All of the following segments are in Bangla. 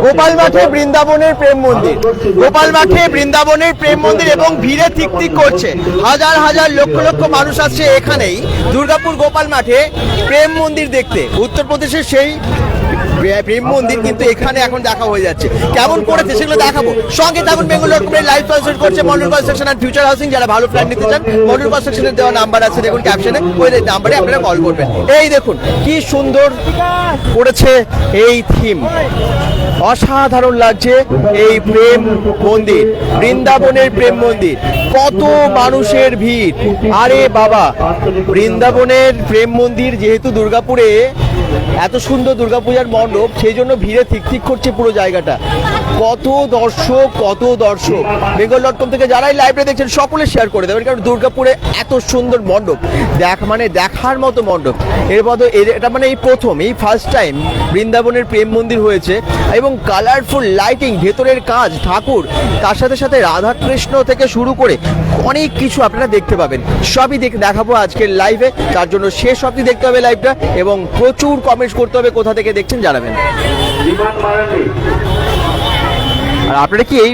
গোপাল মাঠে বৃন্দাবনের প্রেম মন্দির। গোপাল মাঠে বৃন্দাবনের প্রেম মন্দির এবং ভিড়ে ঠিক করছে। হাজার হাজার লক্ষ লক্ষ মানুষ আসছে এখানেই। দুর্গাপুর গোপাল মাঠে প্রেম মন্দির দেখতে। উত্তরপ্রদেশের সেই প্রেম মন্দির কিন্তু এখানে এখন দেখা হয়ে যাচ্ছে। কেমন করেছে সেগুলো দেখাবো। সঙ্গে থাকুন বেঙ্গল লাইভ ট্রান্সলেট করছে মন্ডল কনস্ট্রাকশন আর ফিউচার হাউসিং যারা ভালো ফ্ল্যাট নিতে চান, মন্ডল কনস্ট্রাকশনের দেওয়া নাম্বার আছে, দেখুন ক্যাপশনে ওই নাম্বারে আপনারা কল করবেন। এই দেখুন, কি সুন্দর করেছে এই থিম অসাধারণ লাগছে এই প্রেম মন্দির, বৃন্দাবনের প্রেম মন্দির। কত মানুষের ভিড়। আরে বাবা, বৃন্দাবনের প্রেম মন্দির যেহেতু দুর্গাপুরে, এত সুন্দর দুর্গাপূজার মণ্ডপ সেই জন্য ভিড়ে ঠিক করছে পুরো জায়গাটা। কত দর্শক কত দর্শক। বেঙ্গল ডট কম থেকে যারাই লাইভে দেখছেন, সকলে শেয়ার করে দেবেন, কারণ দুর্গাপুরে এত সুন্দর মণ্ডপ। দেখ মানে দেখার মতো মণ্ডপ। এর এটা মানে এই প্রথম, এই ফার্স্ট টাইম বৃন্দাবনের প্রেম মন্দির হয়েছে এবং কালারফুল লাইটিং ভেতরের কাজ, ঠাকুর, তার সাথে সাথে রাধা কৃষ্ণ থেকে শুরু করে অনেক কিছু আপনারা দেখতে পাবেন। সবই দেখ, দেখাবো আজকের লাইভে তার জন্য শেষ অবধি দেখতে হবে লাইভটা এবং প্রচুর কমেন্টস করতে হবে কোথা থেকে দেখছেন জানাবেন। বিমান মারান্ডি আর আপনারা কি এই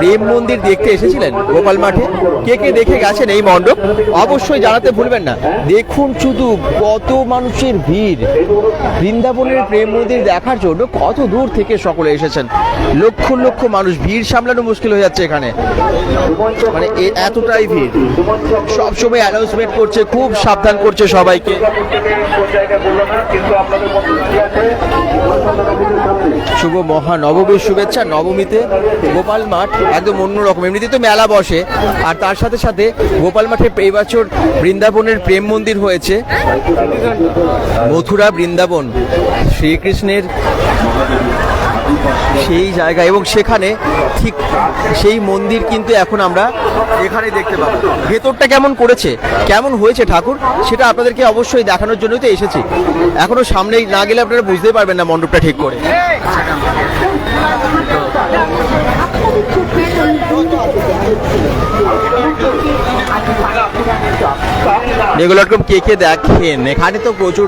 প্রেম মন্দির দেখতে এসেছিলেন গোপাল মাঠে? কে কে দেখে গেছেন এই মণ্ডপ? অবশ্যই জানাতে ভুলবেন না। দেখুন শুধু কত মানুষের ভিড়। বৃন্দাবনের প্রেম মন্দির দেখার জন্য কত দূর থেকে সকলে এসেছেন। লক্ষ লক্ষ মানুষ ভিড় সামলানো মুশকিল হয়ে যাচ্ছে এখানে। মানে এতটাই ভিড়। সব সময় অ্যানাউন্সমেন্ট করছে, খুব সাবধান করছে সবাইকে। শুভ মহানবমীর শুভেচ্ছা নবমীতে গোপাল মাঠ একদম অন্যরকম। এমনিতে তো মেলা বসে, আর তার সাথে সাথে গোপাল মাঠে এই বছর বৃন্দাবনের প্রেম মন্দির হয়েছে। মথুরা বৃন্দাবন, শ্রীকৃষ্ণের সেই জায়গা এবং সেখানে ঠিক সেই মন্দির কিন্তু এখন আমরা এখানে দেখতে পাবো। ভেতরটা কেমন করেছে, কেমন হয়েছে ঠাকুর, সেটা আপনাদেরকে অবশ্যই দেখানোর জন্যই তো এসেছি। এখনও সামনে না গেলে আপনারা বুঝতেই পারবেন না মণ্ডপটা ঠিক করে। বেঙ্গল কম কে কে দেখেন? এখানে তো প্রচুর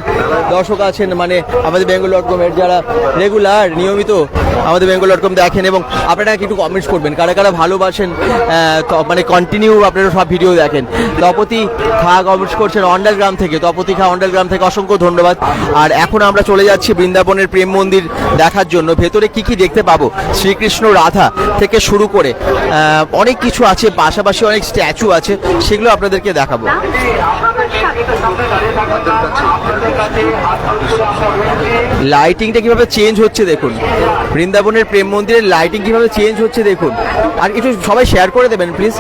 দর্শক আছেন মানে আমাদের বেঙ্গল ডট কমের যারা রেগুলার নিয়মিত আমাদের বেঙ্গল ডট কম দেখেন এবং আপনারা একটু কমেন্টস করবেন? কারা কারা ভালোবাসেন মানে কন্টিনিউ আপনারা সব ভিডিও দেখেন। তপতি খা কমেন্টস করছেন অন্ডারগ্রাম থেকে। তপতি খা অন্ডারগ্রাম থেকে অসংখ্য ধন্যবাদ। আর এখন আমরা চলে যাচ্ছি বৃন্দাবনের প্রেম মন্দির দেখার জন্য। ভেতরে কি কি দেখতে পাবো? শ্রীকৃষ্ণ রাধা থেকে শুরু করে অনেক কিছু আছে, পাশাপাশি অনেক স্ট্যাচু আছে, সেগুলো আপনাদেরকে দেখাবো। shut লাইটিংটা কীভাবে চেঞ্জ হচ্ছে দেখুন। বৃন্দাবনের প্রেম মন্দিরের লাইটিং কীভাবে চেঞ্জ হচ্ছে দেখুন। আর একটু সবাই শেয়ার করে দেবেন প্লিজ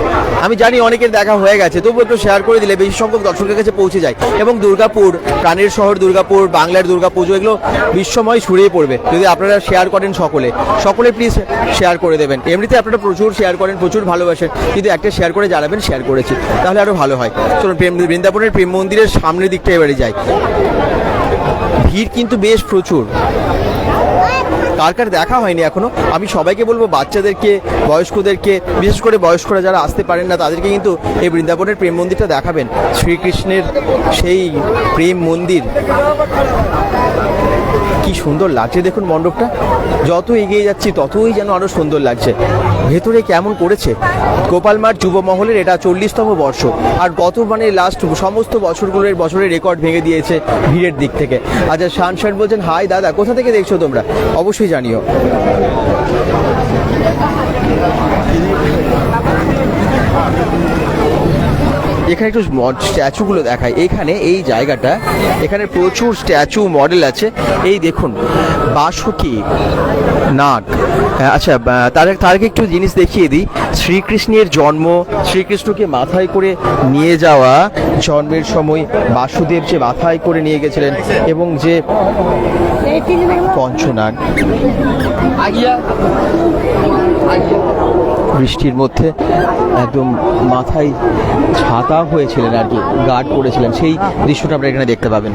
আমি জানি অনেকের দেখা হয়ে গেছে তবু একটু শেয়ার করে দিলে বেশি সংখ্যক দর্শকের কাছে পৌঁছে যায়। এবং দুর্গাপুর প্রাণের শহর দুর্গাপুর, বাংলার দুর্গাপুজো, এগুলো বিশ্বময় ছড়িয়ে পড়বে। যদি আপনারা শেয়ার করেন সকলে সকলে প্লিজ শেয়ার করে দেবেন। এমনিতে আপনারা প্রচুর শেয়ার করেন, প্রচুর ভালোবাসেন। কিন্তু একটা শেয়ার করে জানাবেন শেয়ার করেছি, তাহলে আরও ভালো হয়। চলুন, প্রেম, বৃন্দাবনের প্রেম মন্দিরের সামনের দিকটা এবারে যাই। ভিড় কিন্তু বেশ প্রচুর। কার কার দেখা হয়নি এখনও? আমি সবাইকে বলব, বাচ্চাদেরকে, বয়স্কদেরকে, বিশেষ করে বয়স্করা যারা আসতে পারেন না, তাদেরকে কিন্তু এই বৃন্দাবনের প্রেম মন্দিরটা দেখাবেন। শ্রীকৃষ্ণের সেই প্রেম মন্দির। কি সুন্দর লাগছে দেখুন মণ্ডপটা। যত এগিয়ে যাচ্ছি, ততই যেন আরও সুন্দর লাগছে। ভেতরে কেমন করেছে? গোপাল মাঠ যুব মহলের এটা চল্লিশতম বর্ষ। আর গত মানে লাস্ট সমস্ত বছরগুলোর বছরের রেকর্ড ভেঙে দিয়েছে ভিড়ের দিক থেকে। আচ্ছা শান শান বলছেন, হাই দাদা, কোথা থেকে দেখছ তোমরা? অবশ্যই জানিও। এখানে একটু স্ট্যাচুগুলো দেখায় এখানে এই জায়গাটা এখানে প্রচুর স্ট্যাচু মডেল আছে। এই দেখুন বাসুকি নাগ। হ্যাঁ, আচ্ছা তার তার একটু জিনিস দেখিয়ে দিই। শ্রীকৃষ্ণের জন্ম শ্রীকৃষ্ণকে মাথায় করে নিয়ে যাওয়া জন্মের সময় বাসুদেব যে মাথায় করে নিয়ে গেছিলেন এবং যে পঞ্চনাগ বৃষ্টির মধ্যে একদম মাথায় ছাতা হয়েছিলেন আর কি গার্ড করেছিলেন সেই দৃশ্যটা আপনারা এখানে দেখতে পাবেন।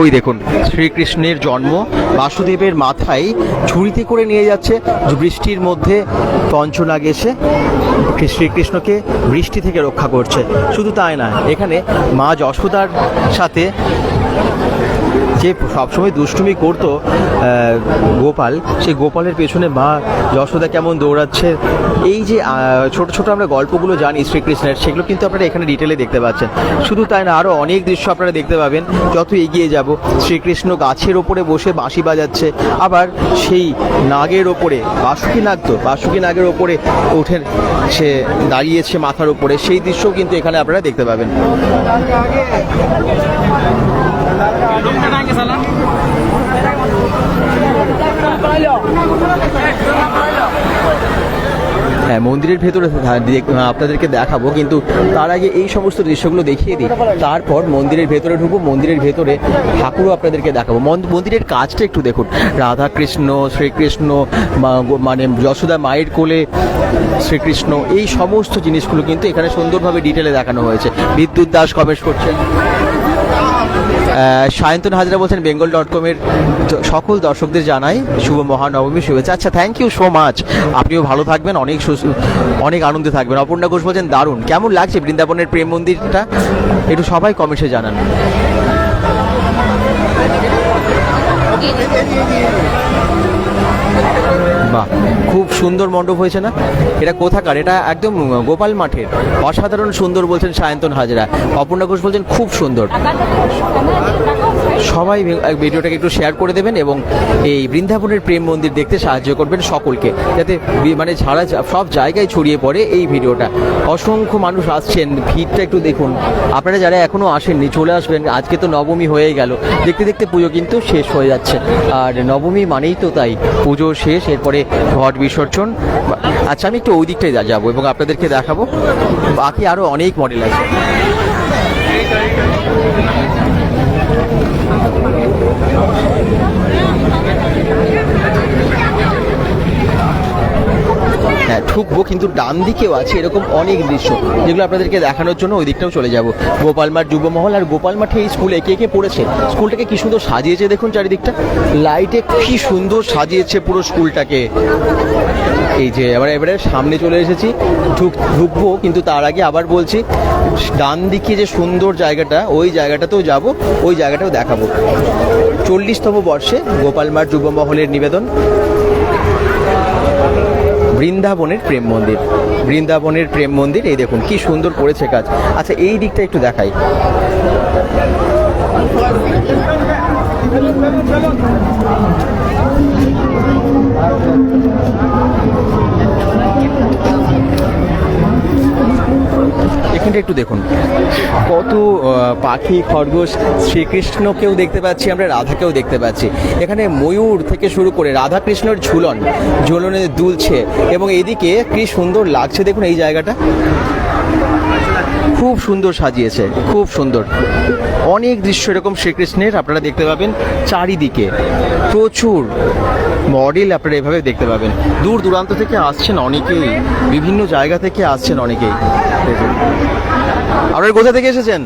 ওই দেখুন, শ্রীকৃষ্ণের জন্ম। বাসুদেবের মাথায় ঝুড়িতে করে নিয়ে যাচ্ছে। বৃষ্টির মধ্যে পঞ্চনাগ এসে শ্রীকৃষ্ণকে বৃষ্টি থেকে রক্ষা করছে। শুধু তাই না এখানে মা যশোদার সাথে যে সবসময় দুষ্টুমি করতো গোপাল, সেই গোপালের পেছনে মা যশোদা কেমন দৌড়াচ্ছে, এই যে ছোট ছোট আমরা গল্পগুলো জানি শ্রীকৃষ্ণের, সেগুলো কিন্তু আপনারা এখানে ডিটেলে দেখতে পাচ্ছেন। শুধু তাই না আরও অনেক দৃশ্য আপনারা দেখতে পাবেন, যত এগিয়ে যাব। শ্রীকৃষ্ণ গাছের ওপরে বসে বাঁশি বাজাচ্ছে, আবার সেই নাগের ওপরে, বাসুকি নাগ তো, বাসুকি নাগের ওপরে ওঠে সে দাঁড়িয়েছে মাথার ওপরে সেই দৃশ্যও কিন্তু এখানে আপনারা দেখতে পাবেন। হ্যাঁ মন্দিরের ভেতরে আপনাদেরকে দেখাবো, কিন্তু তার আগে এই সমস্ত দৃশ্যগুলো দেখিয়ে দিই। তারপর মন্দিরের ভেতরে ঢুকবো, মন্দিরের ভেতরে ঠাকুরও আপনাদেরকে দেখাবো। মন- মন্দিরের কাজটা একটু দেখুন। রাধা কৃষ্ণ শ্রীকৃষ্ণ মানে যশোদা মায়ের কোলে শ্রীকৃষ্ণ, এই সমস্ত জিনিসগুলো কিন্তু এখানে সুন্দরভাবে ডিটেলে দেখানো হয়েছে। বিদ্যুৎ দাস কমেন্ট করছেন। সায়ন্তন হাজরা বলছেন, বেঙ্গল ডট কমের সকল দর্শকদের জানাই শুভ মহানবমী শুভেচ্ছা। আচ্ছা থ্যাংক ইউ সো মাচ আপনিও ভালো থাকবেন, অনেক অনেক আনন্দে থাকবেন। অপর্ণা ঘোষ বলছেন, দারুণ। কেমন লাগছে বৃন্দাবনের প্রেম মন্দিরটা? একটু সবাই কমেন্টে জানান। বাহ, খুব সুন্দর মণ্ডপ হয়েছে না? এটা কোথাকার? এটা একদম গোপাল মাঠের। অসাধারণ সুন্দর বলছেন সায়ন্তন হাজরা। অপর্ণা ঘোষ বলছেন, খুব সুন্দর। সবাই ভিডিওটাকে একটু শেয়ার করে দেবেন এবং এই বৃন্দাবনের প্রেম মন্দির দেখতে সাহায্য করবেন সকলকে। যাতে মানে ছাড়া সব জায়গায় ছড়িয়ে পড়ে এই ভিডিওটা। অসংখ্য মানুষ আসছেন, ভিড়টা একটু দেখুন। আপনারা যারা এখনও আসেননি, চলে আসবেন। আজকে তো নবমী হয়ে গেল। দেখতে দেখতে পুজো কিন্তু শেষ হয়ে যাচ্ছে। আর নবমী মানেই তো তাই। পুজো শেষ, এরপরে ঘট বিসর্জন। আচ্ছা আমি একটু ওই দিকটায় যাব এবং আপনাদেরকে দেখাবো। বাকি আরও অনেক মডেল আছে। হ্যাঁ ঢুকবো কিন্তু ডান দিকেও আছে এরকম অনেক দৃশ্য। যেগুলো আপনাদেরকে দেখানোর জন্য ওই দিকটাও চলে যাব। গোপালমাঠ যুবমহল আর গোপাল মাঠে এই স্কুল একে একে পড়েছে? স্কুলটাকে কি সুন্দর সাজিয়েছে দেখুন চারিদিকটা। লাইটে কি সুন্দর সাজিয়েছে পুরো স্কুলটাকে। এই যে এবার, এবারে সামনে চলে এসেছি। ঢুক, ঢুকবো, কিন্তু তার আগে আবার বলছি, ডান দিকে যে সুন্দর জায়গাটা, ওই জায়গাটাতেও যাব, ওই জায়গাটাও দেখাবো। চল্লিশতম বর্ষে গোপালমাঠ যুবমহলের নিবেদন। বৃন্দাবনের প্রেম মন্দির। বৃন্দাবনের প্রেম মন্দির, এই দেখুন, কি সুন্দর করেছে কাজ। আচ্ছা এই দিকটা একটু দেখাই। এখানটা একটু দেখুন। কত পাখি, খরগোশ, শ্রীকৃষ্ণকেও দেখতে পাচ্ছি আমরা, রাধাকেও দেখতে পাচ্ছি। এখানে ময়ূর থেকে শুরু করে রাধাকৃষ্ণর ঝুলন, ঝুলনে দুলছে এবং এদিকে কি সুন্দর লাগছে দেখুন এই জায়গাটা। খুব সুন্দর সাজিয়েছে, খুব সুন্দর। অনেক দৃশ্য এরকম শ্রীকৃষ্ণের, আপনারা দেখতে পাবেন চারিদিকে। প্রচুর মডেল আপনারা এভাবে দেখতে পাবেন। দূর দূরান্ত থেকে আসছেন অনেকেই, বিভিন্ন জায়গা থেকে আসছেন অনেকেই। আপনার কোথা থেকে এসেছেন?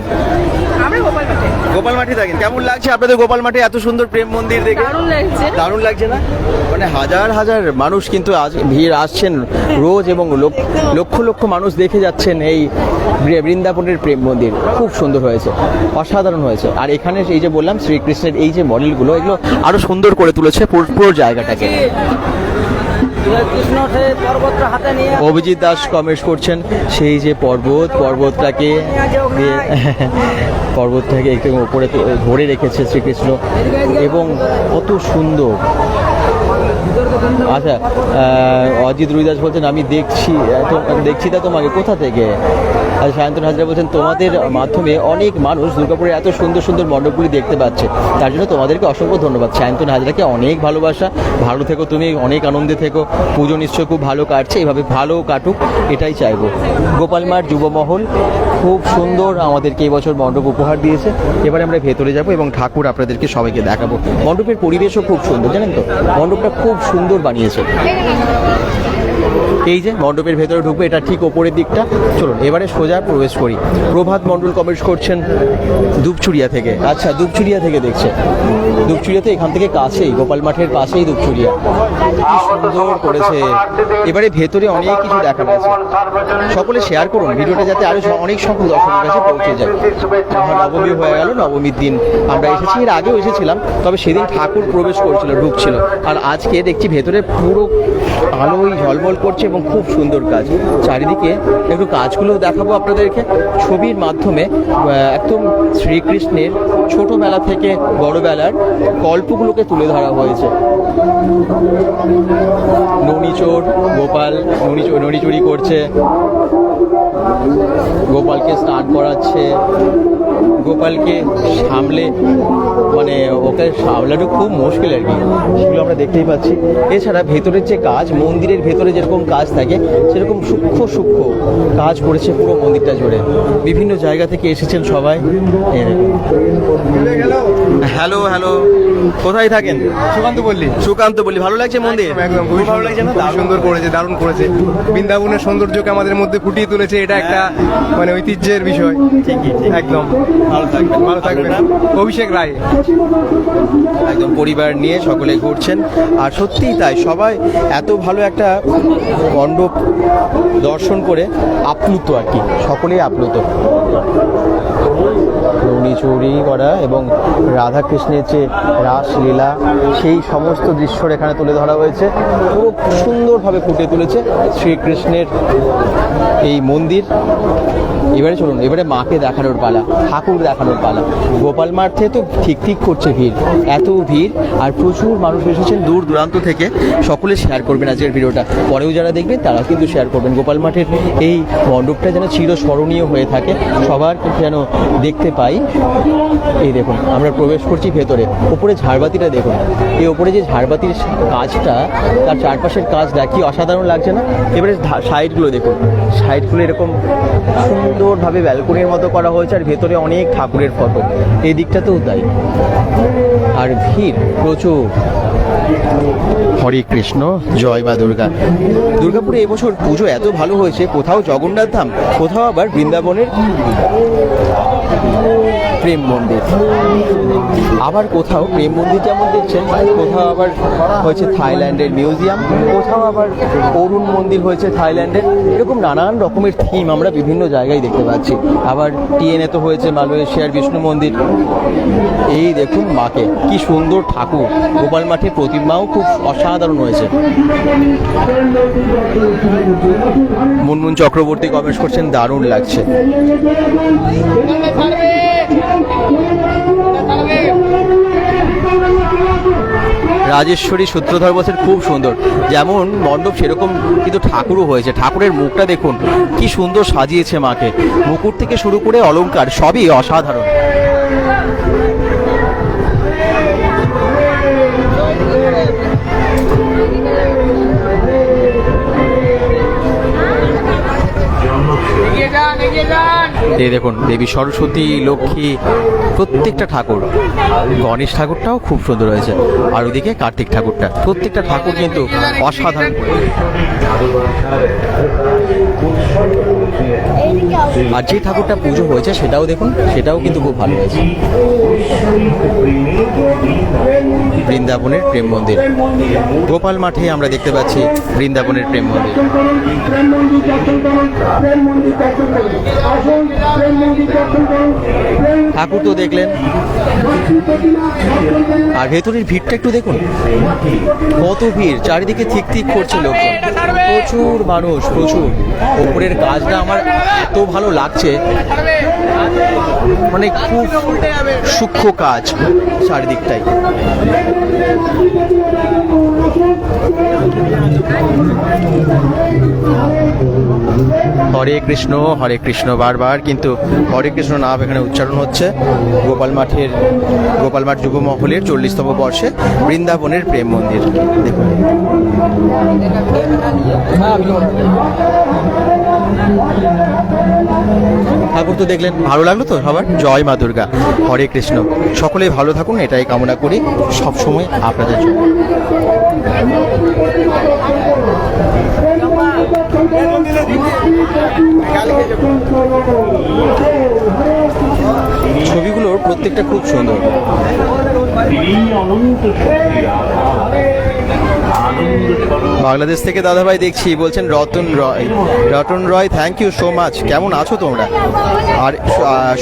গোপাল মাঠে থাকেন কেমন লাগছে আপনাদের গোপাল মাঠে এত সুন্দর প্রেম মন্দির দেখে। দারুণ লাগছে। দারুণ লাগছে না? মানে হাজার হাজার মানুষ কিন্তু আজ ভিড় আসছেন রোজ এবং লোক- লক্ষ লক্ষ মানুষ দেখে যাচ্ছেন এই বৃন্দাবনের প্রেম মন্দির। খুব সুন্দর হয়েছে অসাধারণ হয়েছে। আর এখানে এই যে বললাম শ্রীকৃষ্ণের এই যে মডেলগুলো এগুলো আরও সুন্দর করে তুলেছে পুরো জায়গাটাকে। অভিজিৎ দাস কমেন্ট করছেন, সেই যে পর্বত, পর্বতটাকে পর্বতটাকে একটু উপরে ধরে রেখেছে শ্রীকৃষ্ণ, এবং কত সুন্দর। আচ্ছা অজিত রুইদাস বলছেন, আমি দেখছি দেখছি তা তোমাকে, কোথা থেকে? সায়ন্তন হাজরা বলছেন, তোমাদের মাধ্যমে অনেক মানুষ দুর্গাপুরের এত সুন্দর সুন্দর মণ্ডপগুলি দেখতে পাচ্ছে। তার জন্য তোমাদেরকে অসংখ্য ধন্যবাদ। সায়ন্তন হাজরাকে অনেক ভালোবাসা। ভালো থেকো তুমি, অনেক আনন্দে থেকো। পুজো নিশ্চয় খুব ভালো কাটছে। এভাবে ভালো কাটুক, এটাই চাইব। গোপালমার যুবমহল খুব সুন্দর আমাদেরকে এই বছর মণ্ডপ উপহার দিয়েছে। এবারে আমরা ভেতরে যাব এবং ঠাকুর আপনাদেরকে সবাইকে দেখাবো। মণ্ডপের পরিবেশও খুব সুন্দর, জানেন তো? মণ্ডপটা খুব সুন্দর বানিয়েছে। এই যে মণ্ডপের ভেতরে ঢুকবে, এটা ঠিক ওপরের দিকটা। চলুন, এবারে সোজা প্রবেশ করি। প্রভাত মণ্ডল কমেন্ট করছেন দুপচুরিয়া থেকে। আচ্ছা দুপচুরিয়া থেকে দেখছে। দুপচুরিয়াতে এখান থেকে কাছেই, গোপাল মাঠের পাশেই দুপচুরিয়া সুন্দর করেছে। এবারে ভেতরে অনেক কিছু দেখানো আছে সকলে শেয়ার করুন, ভিডিওটা যাতে আরও অনেক সকল দর্শকের কাছে পৌঁছে যায়। মহানবমী হয়ে গেল, নবমীর দিন। আমরা এসেছি, এর আগেও এসেছিলাম, তবে সেদিন ঠাকুর প্রবেশ করছিল, ঢুকছিল। আর আজকে দেখছি ভেতরে পুরো আলোয় ঝলমল করছে এবং খুব সুন্দর কাজ। চারিদিকে একটু কাজগুলো দেখাবো আপনাদেরকে। ছবির মাধ্যমে একদম শ্রীকৃষ্ণের ছোটোবেলা থেকে বড়বেলার গল্পগুলোকে তুলে ধরা হয়েছে। ননিচোর গোপাল ননিচোর ননি চুরি করছে। গোপালকে স্নান করাচ্ছে। গোপালকে সামলে মানে ওকে সামলানো খুব মুশকিল আর কি। সেগুলো আমরা দেখতেই পাচ্ছি। এছাড়া ভেতরের যে কাজ মন্দিরের ভেতরে যেরকম কাজ থাকে সেরকম সূক্ষ্ম সূক্ষ্ম কাজ করেছে পুরো মন্দিরটা জুড়ে। বিভিন্ন জায়গা থেকে এসেছেন সবাই। Hello hello. কোথায় থাকেন? সুকান্ত বললি সুকান্ত বললি ভালো লাগছে মন্দির? একদম খুবই ভালো লাগছে না? সুন্দর করেছে দারুণ করেছে। বৃন্দাবনের সৌন্দর্যকে আমাদের মধ্যে ফুটিয়ে তুলেছে এটা একটা মানে ঐতিহ্যের বিষয়। ঠিকই একদম। ভালো থাকবেন। ভালো থাকবেন। অভিষেক রায়। একদম পরিবার নিয়ে সকলে ঘুরছেন। আর সত্যিই তাই সবাই এত ভালো একটা মণ্ডপ দর্শন করে আপ্লুত আর কি। সকলেই আপ্লুত। চৌরি করা এবং রাধাকৃষ্ণের যে রাসলীলা, সেই সমস্ত দৃশ্যর এখানে তুলে ধরা হয়েছে। পুরো সুন্দরভাবে ফুটে তুলেছে শ্রীকৃষ্ণের এই মন্দির। এবারে চলুন, এবারে মাকে দেখানোর পালা, ঠাকুর দেখানোর পালা। গোপাল মাঠে তো ঠিক ঠিক করছে ভিড়, এত ভিড়, আর প্রচুর মানুষ এসেছেন দূর দূরান্ত থেকে। সকলে শেয়ার করবেন আজকের ভিডিওটা। পরেও যারা দেখবেন তারা কিন্তু শেয়ার করবেন। গোপাল মাঠের এই মণ্ডপটা যেন চিরস্মরণীয় হয়ে থাকে, সবার যেন দেখতে পাই। এই দেখুন, আমরা প্রবেশ করছি ভেতরে। ওপরে ঝাড়বাতিটা দেখুন। এই ওপরে যে ঝাড়বাতির কাজটা, তার চারপাশের কাজটা কি অসাধারণ লাগছে না? এবারে সাইডগুলো দেখুন। সাইডগুলো এরকম সুন্দরভাবে ব্যালকনির মতো করা হয়েছে আর ভেতরে অনেক ঠাকুরের ফটো এই দিকটাতেও তাই। আর ভিড় প্রচুর। হরে কৃষ্ণ, জয় মা দুর্গা। দুর্গাপুরে এবছর পুজো এত ভালো হয়েছে, কোথাও জগন্নাথ ধাম কোথাও আবার বৃন্দাবনের প্রেম মন্দির। আবার কোথাও প্রেম মন্দির যেমন দেখছেন, কোথাও আবার হয়েছে থাইল্যান্ডের মিউজিয়াম, কোথাও আবার অরুণ মন্দির হয়েছে থাইল্যান্ডের। এরকম নানান রকমের থিম আমরা বিভিন্ন জায়গায় দেখতে পাচ্ছি। আবার টিএনএ তো হয়েছে মালয়েশিয়ার বিষ্ণু মন্দির। এই দেখুন মাকে, কি সুন্দর ঠাকুর। গোপাল মাঠে প্রতিমাও খুব অসাধারণ হয়েছে। মুনমুন চক্রবর্তী কমেন্টস করছেন, দারুণ লাগছে। রাজেশ্বরী সূত্রধর বসের খুব সুন্দর। যেমন মণ্ডপ সেরকম কিন্তু ঠাকুরও হয়েছে। ঠাকুরের মুখটা দেখুন, কি সুন্দর সাজিয়েছে মাকে। মুকুট থেকে শুরু করে অলঙ্কার সবই অসাধারণ। এই দেখুন, দেবী সরস্বতী, লক্ষ্মী, প্রত্যেকটা ঠাকুর, গণেশ ঠাকুরটাও খুব সুন্দর হয়েছে। আর ওদিকে কার্তিক ঠাকুরটা, প্রত্যেকটা ঠাকুর কিন্তু অসাধারণ। আর যে ঠাকুরটা পুজো হয়েছে, সেটাও দেখুন, সেটাও কিন্তু খুব ভালো হয়েছে। বৃন্দাবনের প্রেম মন্দির। গোপাল মাঠে আমরা দেখতে পাচ্ছি বৃন্দাবনের প্রেম মন্দির। ঠাকুর তো দেখলেন। আর ভেতরের ভিড়টা একটু দেখুন। কত ভিড়, চারিদিকে ঠিক ঠিক করছে লোকজন। প্রচুর মানুষ, প্রচুর। ওপরের কাজটা আমার এত ভালো লাগছে। মানে খুব সূক্ষ্ম কাজ চারিদিকটাই। হরে কৃষ্ণ হরে কৃষ্ণ বারবার, কিন্তু হরে কৃষ্ণ নাম এখানে উচ্চারণ হচ্ছে। গোপাল মাঠের, গোপাল মাঠ যুব মহলের চল্লিশতম বর্ষে বৃন্দাবনের প্রেম মন্দির। দেখুন। ঠাকুর তো দেখলেন, ভালো লাগল তো সবার? জয় মা দুর্গা, হরে কৃষ্ণ। সকলেই ভালো থাকুন, এটাই কামনা করি। সবসময় আপনাদের জন্য। ছবিগুলোর প্রত্যেকটা খুব সুন্দর। বাংলাদেশ থেকে দাদাভাই দেখছি, বলছেন Ratan Roy. Ratan Roy thank you so much কেমন আছো তোমরা? আর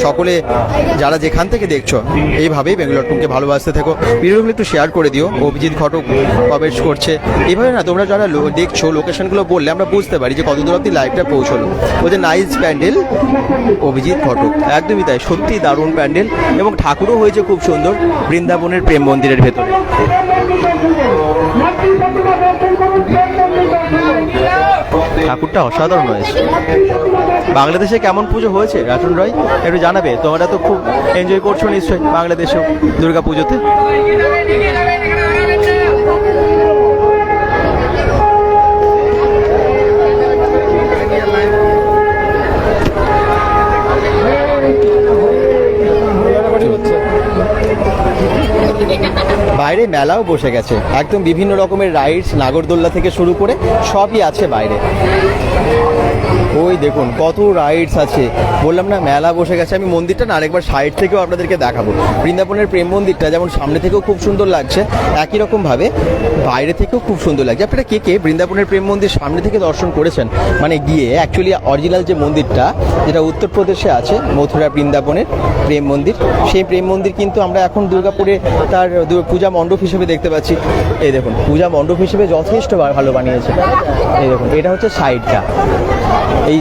সকলে যারা যেখান থেকে দেখছ, এইভাবেই বেঙ্গালোর টুমকে ভালোবাসতে থেকো। ভিডিওগুলো একটু শেয়ার করে দিও। অভিজিৎ ঘটক কমেন্টস করছে। এইভাবে না, তোমরা যারা দেখছ লোকেশনগুলো বললে আমরা বুঝতে পারি যে কত দূর অব্দি লাইভটা পৌঁছলো। বলছে নাইস প্যান্ডেল, অভিজিৎ ঘটক। একদমই তাই সত্যি দারুণ প্যান্ডেল এবং ঠাকুরও হয়েছে খুব সুন্দর, বৃন্দাবনের প্রেম মন্দিরের ভেতরে। ঠাকুরটা অসাধারণ হয়েছে। বাংলাদেশে কেমন পুজো হয়েছে রাটুন রয়? একটু জানাবে, তোমরা তো খুব এনজয় করছ নিশ্চয়ই বাংলাদেশেও দুর্গা পুজোতে। বাইরে মেলাও বসে গেছে। একদম বিভিন্ন রকমের রাইডস নাগরদোল্লা থেকে শুরু করে সবই আছে বাইরে। ওই দেখুন, কত রাইডস আছে। বললাম না, মেলা বসে গেছে। আমি মন্দিরটা না, আরেকবার সাইড থেকেও আপনাদেরকে দেখাবো। বৃন্দাবনের প্রেম মন্দিরটা, যেমন সামনে থেকেও খুব সুন্দর লাগছে, একই রকম ভাবে বাইরে থেকেও খুব সুন্দর লাগছে। আপনারা কে কে বৃন্দাবনের প্রেম মন্দির সামনে থেকে দর্শন করেছেন? মানে গিয়ে অ্যাকচুয়ালি অরিজিনাল যে মন্দিরটা, যেটা উত্তরপ্রদেশে আছে, মথুরা বৃন্দাবনের প্রেম মন্দির, সেই প্রেম মন্দির কিন্তু আমরা এখন দুর্গাপুরে তার পূজা মণ্ডপ হিসেবে দেখতে পাচ্ছি। এই দেখুন, পূজা মণ্ডপ হিসেবে যথেষ্ট ভালো বানিয়েছে। এই দেখুন, এটা হচ্ছে সাইডটা এই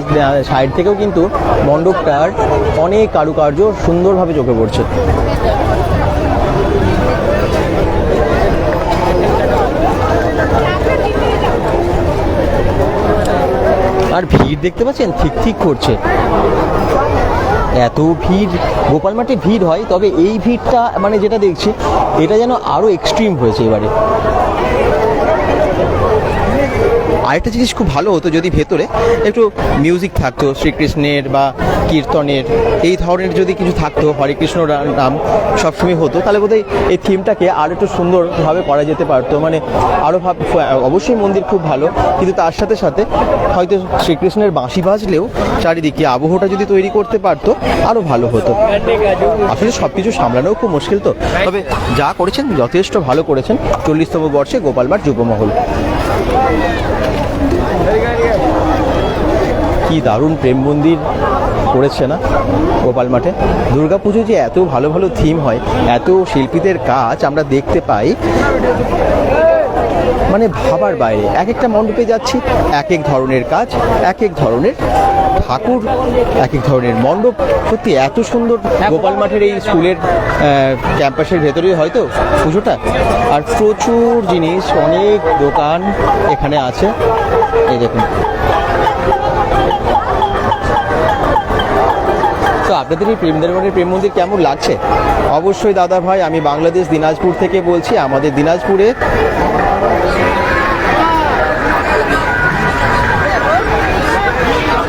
সাইড থেকেও কিন্তু মণ্ডপটার অনেক কারুকার্য সুন্দরভাবে চোখে পড়ছে। আর ভিড় দেখতে পাচ্ছেন? ঠিক ঠিক করছে। এত ভিড়, গোপাল মাঠে ভিড় হয়, তবে এই ভিড়টা মানে যেটা দেখছি, এটা যেন আরও এক্সট্রিম হয়েছে এবারে। আরেকটা জিনিস খুব ভালো হতো যদি ভেতরে একটু মিউজিক থাকতো, শ্রীকৃষ্ণের বা কীর্তনের, এই ধরনের যদি কিছু থাকতো, হরে কৃষ্ণ নাম সবসময় হতো, তাহলে বোধহয় এই থিমটাকে আরও একটু সুন্দরভাবে করা যেতে পারতো। মানে আরও ভাব, অবশ্যই মন্দির খুব ভালো, কিন্তু তার সাথে সাথে হয়তো শ্রীকৃষ্ণের বাঁশি বাজলেও চারিদিকে আবহটা যদি তৈরি করতে পারতো আরও ভালো হতো। আসলে সব কিছু সামলানোও খুব মুশকিল তো। তবে যা করেছেন যথেষ্ট ভালো করেছেন। চল্লিশতম বর্ষে গোপালমার যুবমহল। কি দারুণ প্রেম মন্দির করেছে না গোপাল মাঠে? দুর্গাপুজো যে এত ভালো ভালো থিম হয় এত শিল্পীদের কাজ আমরা দেখতে পাই মানে ভাবার বাইরে। এক একটা মণ্ডপে যাচ্ছি এক এক ধরনের কাজ এক এক ধরনের ঠাকুর এক এক ধরনের মণ্ডপ। সত্যি এত সুন্দর গোপাল মাঠের এই স্কুলের ক্যাম্পাসের ভেতরেই হয়তো পুজোটা? আর প্রচুর জিনিস অনেক দোকান এখানে আছে। এই দেখুন। আপনাদের এই প্রেম দরবারের প্রেম মন্দির কেমন লাগছে? অবশ্যই দাদা ভাই, আমি বাংলাদেশ দিনাজপুর থেকে বলছি, আমাদের দিনাজপুরে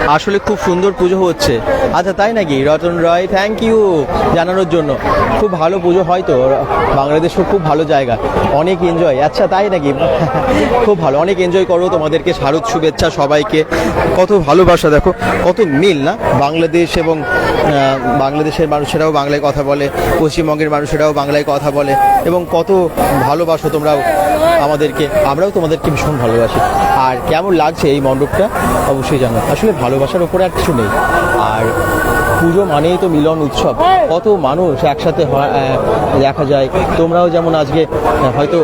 আসলে খুব সুন্দর পুজো হচ্ছে। আচ্ছা তাই নাকি? রতন রয় থ্যাংক ইউ জানানোর জন্য। খুব ভালো পুজো হয় তো বাংলাদেশও খুব ভালো জায়গা। অনেক এনজয় আচ্ছা তাই নাকি? খুব ভালো। অনেক এনজয় করো তোমাদেরকে, শারদ শুভেচ্ছা সবাইকে। কত ভালোবাসা, দেখো। কত মিল, না? বাংলাদেশ এবং বাংলাদেশের মানুষেরাও বাংলায় কথা বলে, পশ্চিমবঙ্গের মানুষেরাও বাংলায় কথা বলে। এবং কত ভালোবাসো তোমরাও আমাদেরকে, আমরাও তোমাদেরকে ভীষণ ভালোবাসি। আর কেমন লাগছে এই মণ্ডপটা, অবশ্যই জানো। আসলে ভালোবাসার ওপরে আর কিছু নেই। আর পুজো মানেই তো মিলন উৎসব। কত মানুষ একসাথে দেখা যায়। তোমরাও যেমন আজকে, হয়তো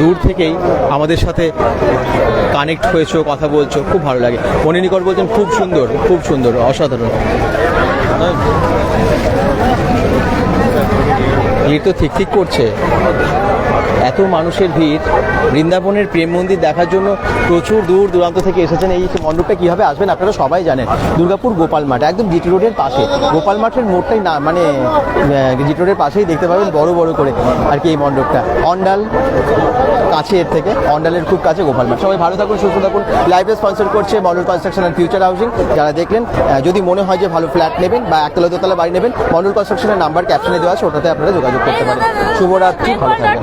দূর থেকেই আমাদের সাথে কানেক্ট হয়েছো, কথা বলছো, খুব ভালো লাগে। মনিনিকর বলছেন, খুব সুন্দর খুব সুন্দর, অসাধারণ। ভিড় তো ঠিক ঠিক করছে। এত মানুষের ভিড়। বৃন্দাবনের প্রেম মন্দির দেখার জন্য প্রচুর দূর দূরান্ত থেকে এসেছেন এই মণ্ডপটা। কীভাবে আসবেন আপনারা সবাই জানেন। দুর্গাপুর গোপাল মাঠ, একদম জিটি রোডের পাশে। গোপাল মাঠের মোড়টাই না মানে জিটি রোডের পাশেই দেখতে পাবেন বড় বড় করে আর কি এই মণ্ডপটা। অন্ডাল কাছে এর থেকে, অন্ডালের খুব কাছে গোপাল মাঠ। সবাই ভালো থাকুন, সুস্থ থাকুন। লাইভে স্পন্সর করছে Mondal construction and future housing যারা দেখলেন যদি মনে হয় যে ভালো ফ্ল্যাট নেবেন বা একতলা দোতলা বাড়ি নেবেন মন্ডল কনস্ট্রাকশনের নাম্বার ক্যাপশনে দেওয়া আছে, ওটাতে আপনারা যোগাযোগ করতে পারেন। শুভরাত্রি, ভালো থাকবেন।